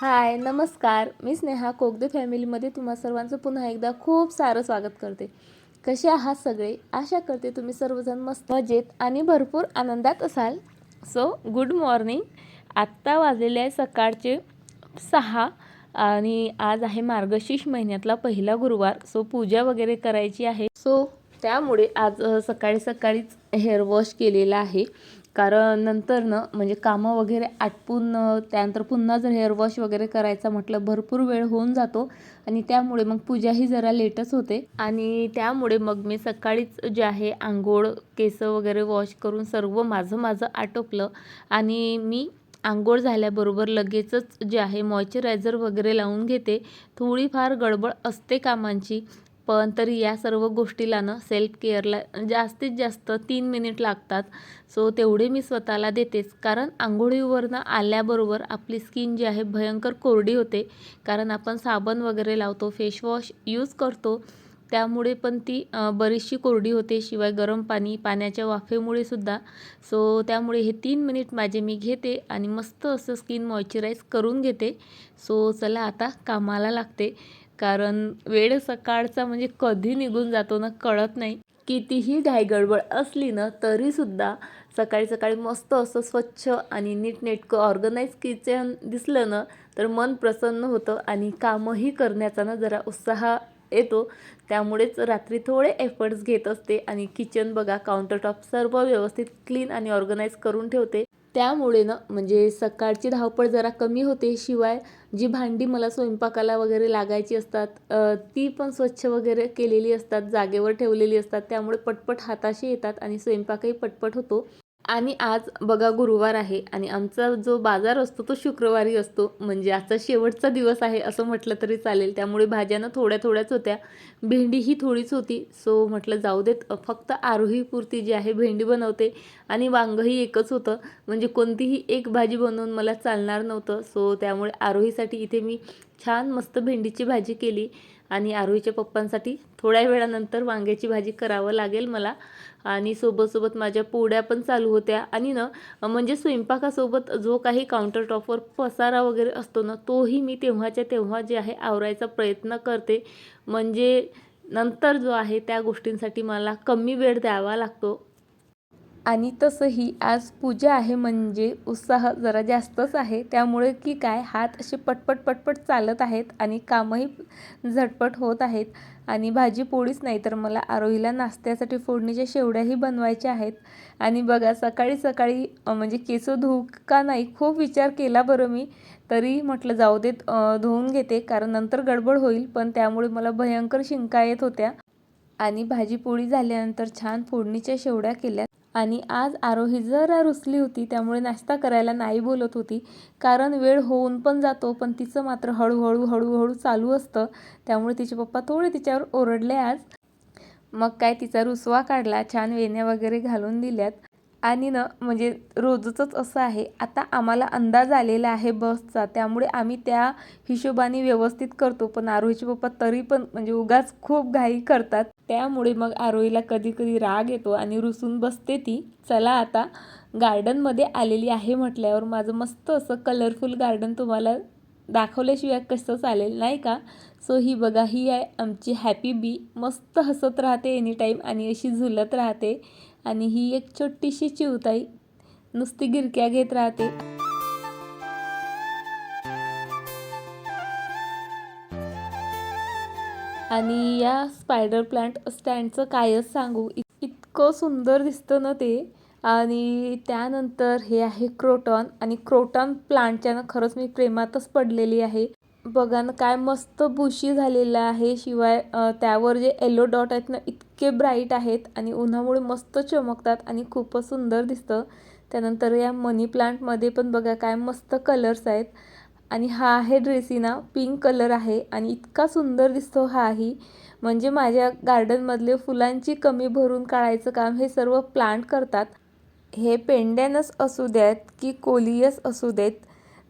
हाय नमस्कार. मी स्नेहा कोगदे फॅमिलीमध्ये तुम्हा सर्वांचं पुन्हा एकदा खूप सारं स्वागत करते. कसे आहात सगळे? आशा करते तुम्ही सर्वजण मस्त मजेत आणि भरपूर आनंदात असाल. सो गुड मॉर्निंग आत्ता वाजलेले आहे सकाळचे सहा आणि आज आहे मार्गशीर्ष महिन्यातला पहिला गुरुवार. सो पूजा वगैरे करायची आहे. सो त्यामुळे आज सकाळी सकाळीच हेअर वॉश केलेला आहे. कारण नंतर न म्हणजे कामं वगैरे आटपून त्यानंतर पुन्हा जर हेअरवॉश वगैरे करायचा म्हटलं भरपूर वेळ होऊन जातो. आणि त्यामुळे मग पूजाही जरा लेटच होते. आणि त्यामुळे मग मी सकाळीच जे आहे आंघोळ केस वगैरे वॉश करून सर्व माझं माझं आटोपलं. आणि मी आंघोळ झाल्याबरोबर लगेचच जे आहे मॉइश्चरायझर वगैरे लावून घेते. थोडीफार गडबड असते कामांची. पण तरी या सर्व गोष्टीला ना सेल्फ केअरला जास्तीत जास्त तीन मिनिट लागतात. सो तेवढे मी स्वतःला देतेच. कारण आंघोळीवरनं आल्याबरोबर आपली स्किन जी आहे भयंकर कोरडी होते. कारण आपण साबण वगैरे लावतो फेसवॉश यूज करतो. त्यामुळे पण ती बरीचशी कोरडी होते. शिवाय गरम पाणी पाण्याच्या वाफेमुळे सुद्धा. सो त्यामुळे हे तीन मिनिट माझे मी घेते आणि मस्त असं स्किन मॉइश्चराईज करून घेते. सो चला आता कामाला लागते. कारण वेळ सकाळचा म्हणजे कधी निघून जातो ना कळत नाही. कितीही घाईगडबड असली ना तरीसुद्धा सकाळी सकाळी मस्त असं स्वच्छ आणि नीटनेटकं ऑर्गनाईज किचन दिसलं ना तर मन प्रसन्न होतं आणि कामही करण्याचा ना जरा उत्साह येतो. त्यामुळेच रात्री थोडे एफर्ट्स घेत असते आणि किचन बघा काउंटरटॉप सर्व व्यवस्थित क्लीन आणि ऑर्गनाईज करून ठेवते. त्यामुळे ना म्हणजे सकाळची धावपळ जरा कमी होते. शिवाय जी भांडी मला स्वयंपाकाला वगैरे लागायची असतात ती पण स्वच्छ वगैरे केलेली असतात जागेवर ठेवलेली असतात. त्यामुळे पटपट हाताशी येतात आणि स्वयंपाकही पटपट होतो. आणि आज बघा गुरुवार आहे आणि आमचा जो बाजार असतो तो शुक्रवारी असतो. म्हणजे आजचा शेवटचा दिवस आहे असं म्हटलं तरी चालेल. त्यामुळे भाज्या ना थोड्या थोड्याच होत्या. भेंडी ही थोडीच होती. सो म्हटलं जाऊ देत फक्त आरोहीपुरती जी आहे भेंडी बनवते आणि वांगंही एकच होतं. म्हणजे कोणतीही एक भाजी बनवून मला चालणार नव्हतं. सो त्यामुळे आरोहीसाठी इथे मी छान मस्त भेंडीची भाजी केली आणि आरोहीच्या पप्पांसाठी थोड्या वेळानंतर वांग्याची भाजी करावं लागेल मला. आणि सोबतसोबत माझ्या पोळ्या पण चालू होत्या. आणि ना म्हणजे स्वयंपाकासोबत जो काही काउंटर टॉपवर पसारा वगैरे असतो ना तोही मी तेव्हाच्या तेव्हा जे आहे आवरायचा प्रयत्न करते. म्हणजे नंतर जो आहे त्या गोष्टींसाठी मला कमी वेळ द्यावा लागतो. आणि तसंही आज पूजा आहे म्हणजे उत्साह जरा जास्तच आहे. त्यामुळे की काय हात असे पटपट पटपट चालत आहेत आणि कामही झटपट होत आहेत. आणि भाजी पोळीच नाही तर मला आरोहीला नाश्त्यासाठी फोडणीच्या शेवड्याही बनवायच्या आहेत. आणि बघा सकाळी सकाळी म्हणजे केस धुऊ का नाही खूप विचार केला बरं मी. तरी म्हटलं जाऊ देत धुवून घेते कारण नंतर गडबड होईल. पण त्यामुळे मला भयंकर शिंका येत होत्या. आणि भाजी पोळी झाल्यानंतर छान फोडणीच्या शेवड्या केल्या. आणि आज आरोही जरा रुसली होती त्यामुळे नाश्ता करायला नाही बोलत होती. कारण वेळ होऊन पण जातो पण तिचं मात्र हळूहळू हळूहळू चालू असतं. त्यामुळे तिचे पप्पा थोडे तिच्यावर ओरडले आज. मग काय तिचा रुसवा काढला छान वेण्या वगैरे घालून दिल्यात. आणि ना म्हणजे रोजचंच असं आहे आता आम्हाला अंदाज आलेला आहे बसचा. त्यामुळे आम्ही त्या हिशोबाने व्यवस्थित करतो पण आरोहीचे पप्पा तरी पण म्हणजे उगाच खूप घाई करतात. त्यामुळे मग आरोईला कधी कधी राग येतो आणि रुसून बसते ती. चला आता गार्डनमध्ये आलेली आहे म्हटल्यावर माझं मस्त असं कलरफुल गार्डन तुम्हाला दाखवल्याशिवाय कसं चालेल नाही का? सो ही बघा ही आहे आमची हॅपी बी मस्त हसत राहते एनी टाईम आणि अशी झुलत राहते. आणि ही एक छोटीशी चिवताई नुसती गिरक्या घेत राहते. आणि या स्पायडर प्लांट स्टँडचं कायच सांगू? इतकं सुंदर दिसतं ना ते. आणि त्यानंतर हे आहे क्रोटॉन आणि क्रोटॉन प्लांटच्या ना खरंच मी प्रेमातच पडलेली आहे. बघा ना काय मस्त बुशी झालेलं आहे. शिवाय त्यावर जे येलो डॉट आहेत ना इतके ब्राईट आहेत. आणि उन्हामुळे मस्त चमकतात आणि खूपच सुंदर दिसतं. त्यानंतर या मनी प्लांटमध्ये पण बघा काय मस्त कलर्स आहेत. आणि हा आहे ड्रेसिना पिंक कलर आहे आणि इतका सुंदर दिसतो हाही म्हणजे माझ्या गार्डनमधले फुलांची कमी भरून काढायचं काम हे सर्व प्लांट करतात. हे पेंडॅनस असू देत की कोलियस असू देत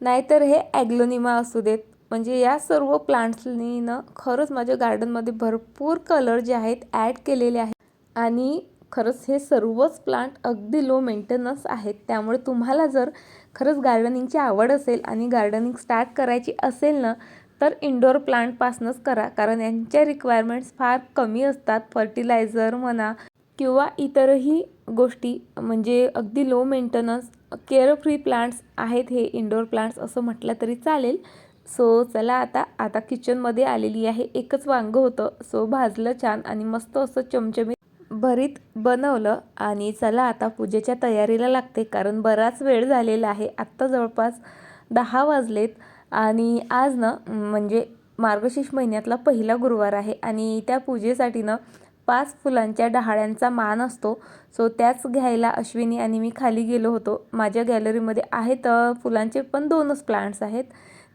नाहीतर हे ॲग्लोनिमा असू देत. म्हणजे या सर्व प्लांट्सनी खरंच माझ्या गार्डनमध्ये भरपूर कलर जे आहेत ॲड केलेले आहेत. आणि खरंच हे सर्वच प्लांट अगदी लो मेंटेनन्स आहेत. त्यामुळे तुम्हाला जर खरंच गार्डनिंगची आवड असेल आणि गार्डनिंग स्टार्ट करायची असेल ना तर इंडोर प्लांटपासूनच करा. कारण यांच्या रिक्वायरमेंट्स फार कमी असतात. फर्टिलायझर म्हणा किंवा इतरही गोष्टी म्हणजे अगदी low maintenance care free plants आहेत हे इंडोर प्लांट्स असं म्हटलं तरी चालेल. सो चला आता आता किचनमध्ये आलेली आहे. एकच वांगं होतं. सो भाजलं छान आणि मस्त असं चमचमीत भरीत बनवलं आणि चला आता पूजेच्या तयारीला लागते कारण बराच वेळ झालेला आहे. आत्ता जवळपास दहा वाजलेत आणि आज ना म्हणजे मार्गशीर्ष महिन्यातला पहिला गुरुवार आहे आणि त्या पूजेसाठी ना पाच फुलांच्या डहाळ्यांचा मान असतो. सो त्याच घ्यायला अश्विनी आणि मी खाली गेलो होतो. माझ्या गॅलरीमध्ये आहेत फुलांचे पण दोनच प्लांट्स आहेत.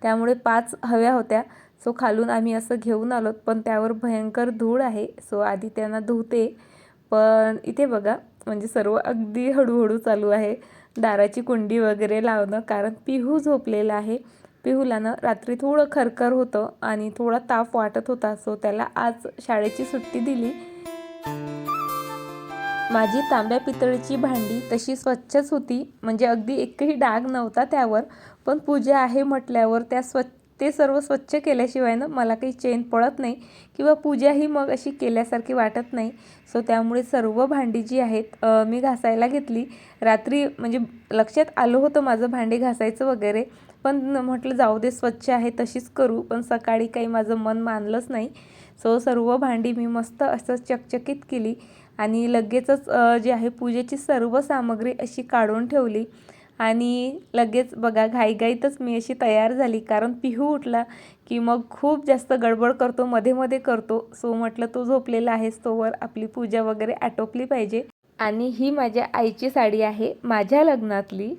त्यामुळे पाच हव्या होत्या. सो खालून आम्ही असं घेऊन आलो पण त्यावर भयंकर धूळ आहे. सो आधी त्यांना धुते. पण इथे बघा म्हणजे सर्व अगदी हळूहळू चालू आहे. दाराची कुंडी वगैरे लावणं कारण पिहू झोपलेला आहे. पिहूला ना रात्री थोडं खरखर होतं आणि थोडा ताप वाटत होता सो त्याला आज शाळेची सुट्टी दिली. माझी तांब्या पितळीची भांडी तशी स्वच्छच होती. म्हणजे अगदी एकही डाग नव्हता त्यावर पण पूजा आहे म्हटल्यावर त्या स्वच्छ ते सर्व स्वच्छ केल्याशिवाय ना मला काही चेन पडत नाही किंवा पूजा ही मग अशी केल्यासारखी वाटत नाही. सो त्यामुळे सर्व भांडी जी आहेत मी घासायला घेतली. रात्री म्हणजे लक्षात आलं होतं माझं भांडी घासायचं वगैरे पण म्हटलं जाऊ दे स्वच्छ आहे तशीच करू पण सकाळी काही माझं मन मानलंच नाही. सो सर्व भांडी मी मस्त असं चकचकीत केली आणि लगेचच जे आहे पूजेची सर्व सामग्री अशी काढून ठेवली. आणि लगेच बघा घाईघाईतच मी अशी तयार झाली. कारण पिहू उठला की मग खूप जास्त गडबड करतो मध्ये मध्ये करतो. सो म्हटलं तो झोपलेला आहेस तोवर आपली पूजा वगैरे आटोपली पाहिजे. आणि ही माझ्या आईची साडी आहे माझ्या लग्नातली.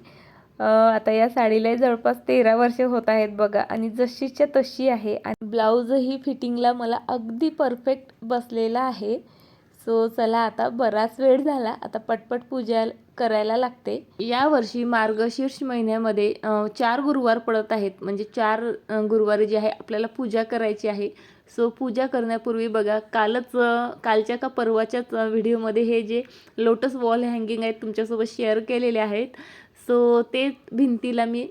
आता या साडीला जवळपास तेरा वर्ष होत आहेत बघा. आणि जशीच्या तशी आहे. आणि ब्लाऊजही फिटिंगला मला अगदी परफेक्ट बसलेला आहे. सो चला आता बराच वेळ झाला. आता पटपट पूजा करायला लागते. यावर्षी मार्गशीर्ष महिन्यामध्ये चार गुरुवार पडत आहेत. म्हणजे चार गुरुवारी जे आहे आपल्याला पूजा करायची आहे. सो पूजा करण्यापूर्वी बघा कालच कालच्या का परवाच्याच व्हिडिओमध्ये हे जे लोटस वॉल हँगिंग आहेत तुमच्यासोबत शेअर केलेले आहेत. सो ते भिंतीला मी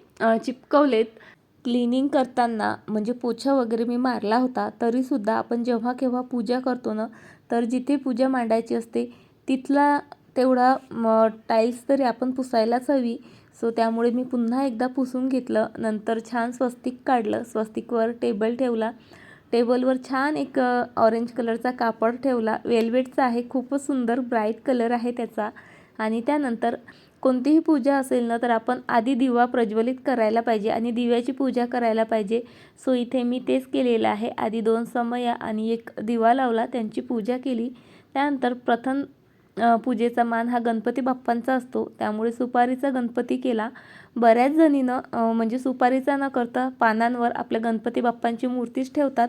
चिपकवलेत. क्लिनिंग करताना म्हणजे पोछा वगैरे मी मारला होता तरीसुद्धा आपण जेव्हा केव्हा पूजा करतो ना तर जिथे पूजा मांडायची असते तिथला तेवढा म टाईल्स तरी आपण पुसायलाच हवी. सो त्यामुळे मी पुन्हा एकदा पुसून घेतलं. नंतर छान स्वस्तिक काढलं. स्वस्तिकवर टेबल ठेवला. टेबलवर छान एक ऑरेंज कलरचा कापड ठेवला. वेल्वेटचा आहे. खूपच सुंदर ब्राईट कलर आहे त्याचा. आणि त्यानंतर कोणतीही पूजा असेल ना तर आपण आधी दिवा प्रज्वलित करायला पाहिजे आणि दिव्याची पूजा करायला पाहिजे. सो इथे मी तेच केलेलं आहे. आधी दोन समया आणि एक दिवा लावला त्यांची पूजा केली. त्यानंतर प्रथम पूजेचा मान हा गणपती बाप्पांचा असतो. त्यामुळे सुपारीचा गणपती केला. बऱ्याच जणीनं म्हणजे सुपारीचा न करता पानांवर आपल्या गणपती बाप्पांची मूर्तीच ठेवतात.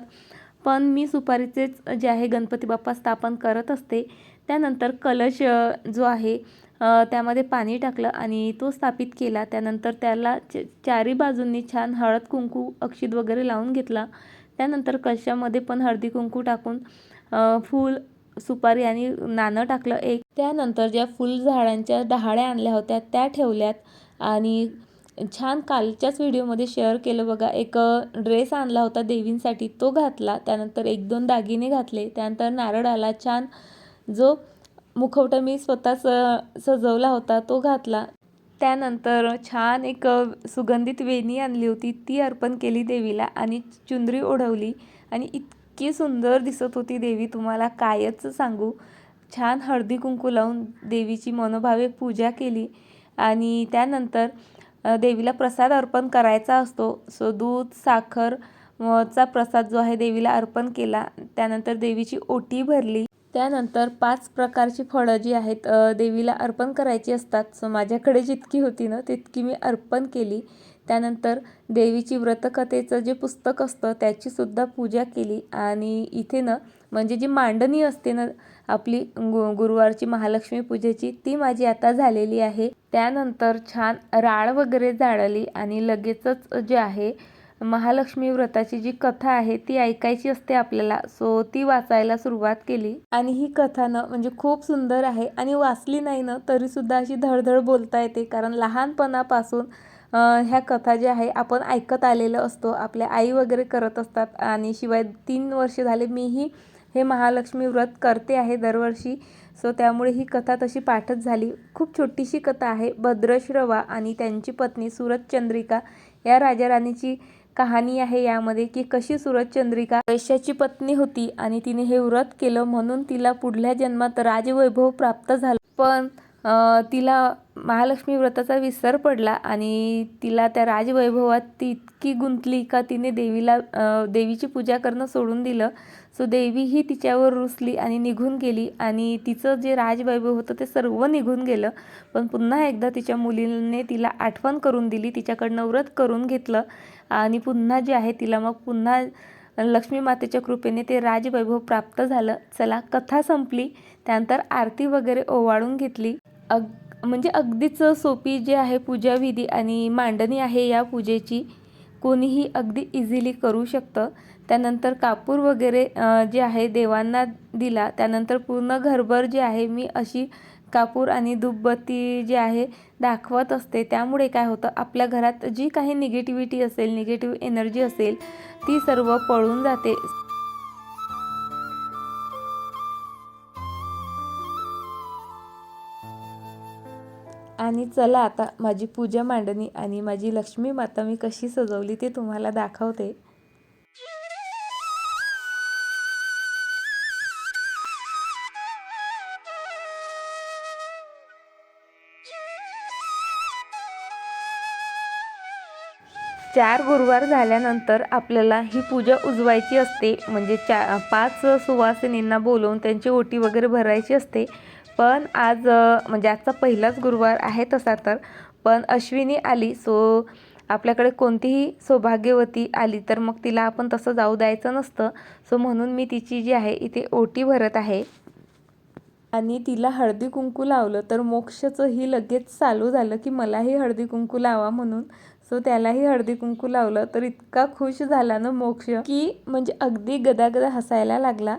पण मी सुपारीचेच जे आहे गणपती बाप्पा स्थापन करत असते. त्यानंतर कलश जो आहे त्यामध्ये पाणी टाकलं आणि तो स्थापित केला. त्यानंतर त्याला च चारी बाजूंनी छान हळद कुंकू अक्षित वगैरे लावून घेतला. त्यानंतर कशामध्ये पण हळदी कुंकू टाकून फूल सुपारी आणि नाणं टाकलं. एक त्यानंतर ज्या फुलझाडांच्या डहाळ्या आणल्या होत्या त्या ठेवल्यात आणि छान कालच्याच व्हिडिओमध्ये शेअर केलं बघा. एक ड्रेस आणला होता देवींसाठी तो घातला. त्यानंतर एक दोन दागिने घातले. त्यानंतर नारळ आला. छान जो मुखवटा मी स्वतःच सजवला होता तो घातला. त्यानंतर छान एक सुगंधित वेणी आणली होती. ती अर्पण केली देवीला आणि चुंदरी ओढवली. आणि इतकी सुंदर दिसत होती देवी तुम्हाला कायच सांगू. छान हळदी कुंकू लावून देवीची मनोभावे पूजा केली. आणि त्यानंतर देवीला प्रसाद अर्पण करायचा असतो. सो दूध साखर चा प्रसाद जो आहे देवीला अर्पण केला. त्यानंतर देवीची ओटी भरली. त्यानंतर पाच प्रकारची फळं जी आहेत देवीला अर्पण करायची असतात. सो माझ्याकडे जितकी होती ना तितकी मी अर्पण केली. त्यानंतर देवीची व्रतकथेचं जे पुस्तक असतं त्याचीसुद्धा पूजा केली. आणि इथे ना म्हणजे जी मांडणी असते ना आपली गु गुरुवारची महालक्ष्मी पूजेची ती माझी आता झालेली आहे. त्यानंतर छान राळ वगैरे जाळली आणि लगेचच जे आहे महालक्ष्मी व्रताची जी कथा आहे ती ऐकायची असते आपल्याला. सो ती वाचायला सुरुवात केली. आणि ही कथा ना म्हणजे खूप सुंदर आहे. आणि वाचली नाही ना तरीसुद्धा अशी धडधड बोलता येते. कारण लहानपणापासून ह्या कथा ज्या आहे आपण ऐकत आलेलं असतो. आपल्या आई वगैरे करत असतात. आणि शिवाय तीन वर्ष झाले मीही हे महालक्ष्मी व्रत करते आहे दरवर्षी. सो त्यामुळे ही कथा तशी पाठच झाली. खूप छोटीशी कथा आहे. भद्रश्रवा आणि त्यांची पत्नी सुरतचंद्रिका या राजाराणीची कहाणी आहे यामध्ये की कशी सूरजचंद्रिका वैश्याची पत्नी होती आणि तिने हे व्रत केलं म्हणून तिला पुढल्या जन्मात राजवैभव प्राप्त झालं. पण तिला महालक्ष्मी व्रताचा विसर पडला आणि तिला त्या राजवैभवात ती इतकी गुंतली का तिने देवीला देवीची पूजा करणं सोडून दिलं. सो देवी ही तिच्यावर रुसली आणि निघून गेली आणि तिचं जे राजवैभव होतं ते सर्व निघून गेलं. पण पुन्हा एकदा तिच्या मुलीने तिला आठवण करून दिली तिच्याकडनं व्रत करून घेतलं आणि पुन्हा जे आहे तिला मग पुन्हा लक्ष्मी मातेच्या कृपेने ते राजवैभव प्राप्त झालं. चला कथा संपली. त्यानंतर आरती वगैरे ओवाळून घेतली. अग म्हणजे अगदीच सोपी जी आहे पूजाविधी आणि मांडणी आहे या पूजेची कोणीही अगदी इझिली करू शकतं. त्यानंतर कापूर वगैरे जे आहे देवांना दिला त्यानंतर पूर्ण घरभर जे आहे मी अशी कापूर आणि धूपबत्ती जे आहे दाखवत असते. त्यामुळे काय होतं आपल्या घरात जी काही निगेटिव्हिटी असेल निगेटिव्ह एनर्जी असेल ती सर्व पळून जाते. आणि चला आता माझी पूजा मांडणी आणि माझी लक्ष्मी माता मी कशी सजवली ते तुम्हाला दाखवते. चार गुरुवार झाल्यानंतर आपल्याला ही पूजा उजवायची असते. म्हणजे चा पाच सुवासिनींना बोलवून त्यांची ओटी वगैरे भरायची असते. पण आज म्हणजे आजचा पहिलाच गुरुवार आहे तसा तर. पण अश्विनी आली सो आपल्याकडे कोणतीही सौभाग्यवती आली तर मग तिला आपण तसं जाऊ द्यायचं नसतं. सो म्हणून मी तिची जी आहे इथे ओटी भरत आहे. आणि तिला हळदी कुंकू लावलं तर मोक्षचंही लगेच चालू झालं की मलाही हळदी कुंकू लावा म्हणून. सो त्यालाही हळदी कुंकू लावलं तर इतका खुश झाला ना मोक्ष की म्हणजे अगदी गदागदा हसायला लागला.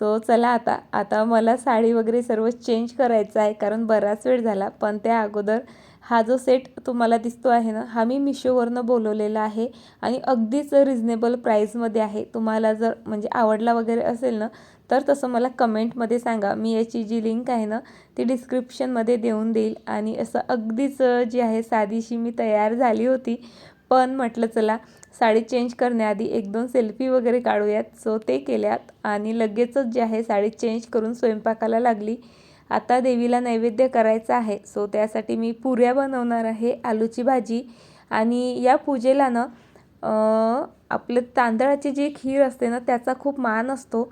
सो चला आता आता मला साडी वगैरे सर्व चेंज करायचं आहे कारण बराच वेळ झाला. पण त्या अगोदर हा जो सेट तुम्हाला दिसतो आहे ना हा मी मिशोवरनं बोलवलेला आहे आणि अगदीच रिझनेबल प्राईजमध्ये आहे. तुम्हाला जर म्हणजे आवडला वगैरे असेल ना तर तसं मला कमेंटमध्ये सांगा. मी याची जी लिंक आहे ना ती डिस्क्रिप्शनमध्ये देऊन देईल. आणि असं अगदीच जी आहे साधीशी मी तयार झाली होती. पण म्हटलं चला साडी चेंज करण्याआधी एक दोन सेल्फी वगैरे काढूयात. सो ते केल्यात. आणि लगेचच जे आहे साडी चेंज करून स्वयंपाकाला लागली. आता देवीला नैवेद्य करायचा आहे. सो त्यासाठी मी पुऱ्या बनवणार आहे आलूची भाजी. आणि या पूजेला ना आपलं तांदळाची जी खीर असते ना त्याचा खूप मान असतो.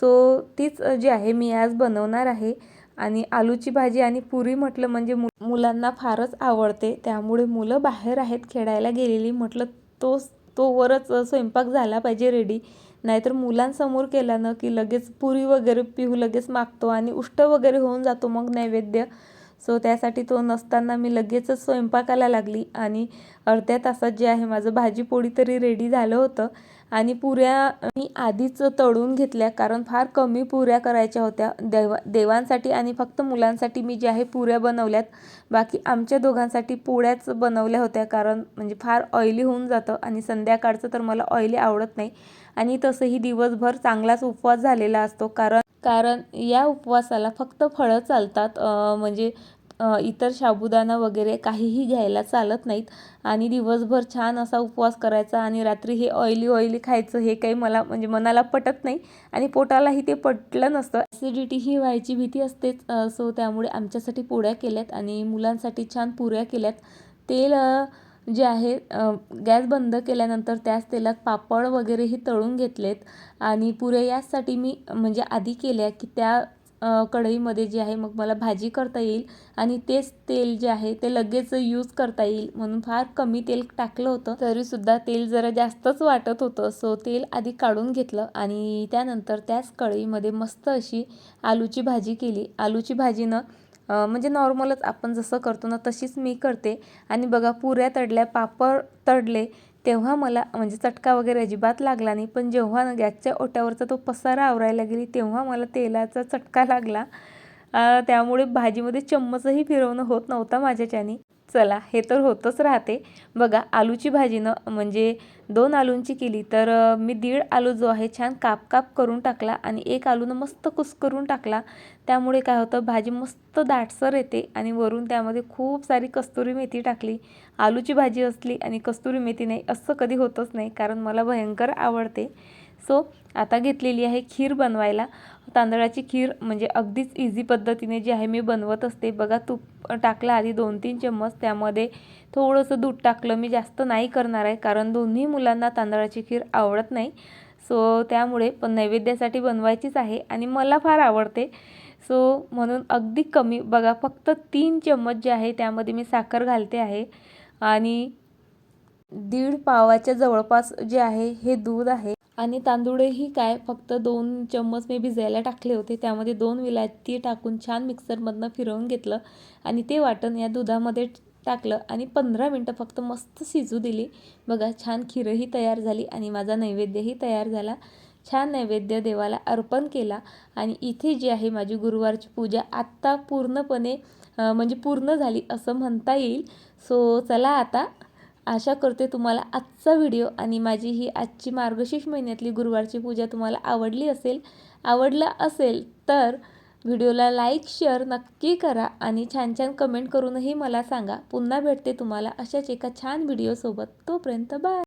सो तीच जी आहे मी आज बनवणार आहे. आणि आलूची भाजी आणि पुरी म्हटलं म्हणजे मु मुलांना फारच आवडते. त्यामुळे मुलं बाहेर आहेत खेळायला गेलेली म्हटलं तोच तो वरच स्वयंपाक झाला पाहिजे रेडी नाहीतर मुलांसमोर केला ना की लगेच पुरी वगैरे पिहू लगेच मागतो आणि उष्ट वगैरे होऊन जातो मग नैवेद्य. सो त्यासाठी तो नसताना मी लगेचच स्वयंपाकाला लागली आणि अर्ध्या तासात जे आहे माझं भाजी पोळी तरी रेडी झालं होतं. आणि पुऱ्या मी आधीच तळून घेतल्या कारण फार कमी पुऱ्या करायच्या होत्या देवा देवांसाठी आणि फक्त मुलांसाठी मी जे आहे पुऱ्या बनवल्यात. बाकी आमच्या दोघांसाठी पोळ्याच बनवल्या होत्या कारण म्हणजे फार ऑइली होऊन जातं आणि संध्याकाळचं तर मला ऑइली आवडत नाही. आणि तसंही दिवसभर चांगलाच उपवास झालेला असतो कारण कारण या उपवासाला फक्त फळं चालतात म्हणजे इतर साबुदाणा वगैरे काहीही घ्यायला चालत नाहीत. आणि दिवसभर छान असा उपवास करायचा आणि रात्री हे ऑइली ऑइली खायचं हे काही मला म्हणजे मनाला पटत नाही. आणि पोटालाही ते पटलं नसतं. ॲसिडिटी ही व्हायची भीती असतेच सो त्यामुळे आमच्यासाठी पोळ्या केल्यात आणि मुलांसाठी छान पुऱ्या केल्यात. तेल जे आहे गॅस बंद केल्यानंतर त्याच तेलात पापड वगैरेही तळून घेतलेत. आणि पुऱ्या याचसाठी मी म्हणजे आधी केल्या की त्या कढईमध्ये जे आहे मग मला भाजी करता येईल आणि तेच तेल जे आहे ते लगेच यूज करता येईल म्हणून फार कमी तेल टाकलं होतं. तरीसुद्धा तेल जरा जास्तच वाटत होतं. सो तेल आधी काढून घेतलं आणि त्यानंतर त्याच कढईमध्ये मस्त अशी आलूची भाजी केली. आलूची भाजीनं म्हणजे नॉर्मलच आपण जसं करतो ना तशीच मी करते. आणि बघा पुऱ्या तडल्या पापड तडले तेव्हा मला म्हणजे चटका वगैरे अजिबात लागला नाही पण जेव्हा गॅसच्या ओट्यावरचा तो पसारा आवरायला गेली तेव्हा मला तेलाचा चटका लागला. त्यामुळे भाजीमध्ये चम्मचही फिरवणं होत नव्हता माझ्याच्याने. चला हे तर होतच राहते. बघा आलूची भाजी न म्हणजे दोन आलूंची केली तर मी दीड आलू जो आहे छान काप काप करून टाकला आणि एक आलूनं मस्त कुस्करून टाकला. त्यामुळे काय होतं भाजी मस्त दाटसर येते आणि वरून त्यामध्ये खूप सारी कस्तुरी मेथी टाकली. आलूची भाजी असली आणि कस्तुरी मेथी नाही असं कधी होतच नाही कारण मला भयंकर आवडते. सो आता घेतलेली आहे खीर बनवायला. तांदळाची खीर म्हणजे अगदीच इझी पद्धतीने जी आहे मी बनवत असते. बघा तूप टाकलं आधी दोन तीन चम्मच. त्यामध्ये थोडंसं दूध टाकलं मी जास्त नाही करणार आहे कारण दोन्ही मुलांना तांदळाची खीर आवडत नाही. सो त्यामुळे पण नैवेद्यासाठी बनवायचीच आहे आणि मला फार आवडते. सो म्हणून अगदी कमी बघा फक्त तीन चम्मच जे आहे त्यामध्ये मी साखर घालते आहे. आणि दीड पावाच्या जवळपास जे आहे हे दूध आहे. आणि तांदूळही काय फक्त दोन चम्मच मी भिजायला टाकले होते. त्यामध्ये दोन विलायती टाकून छान मिक्सरमधनं फिरवून घेतलं आणि ते वाटण या दुधामध्ये टाकलं आणि पंधरा मिनटं फक्त मस्त शिजू दिली. बघा छान खीरही तयार झाली आणि माझा नैवेद्यही तयार झाला. छान नैवेद्य देवाला अर्पण केला आणि इथे जी आहे माझी गुरुवारची पूजा आत्ता पूर्णपणे म्हणजे पूर्ण झाली असं म्हणता येईल. सो चला आता आशा करते तुम्हाला आजचा व्हिडिओ आणि माझी ही आजची मार्गशीर्ष महिन्यातली गुरुवारची पूजा तुम्हाला आवडली असेल आवडला असेल तर व्हिडिओला लाईक शेअर नक्की करा आणि छान छान कमेंट करूनही मला सांगा. पुन्हा भेटते तुम्हाला अशाच एका छान व्हिडिओसोबत. तोपर्यंत बाय.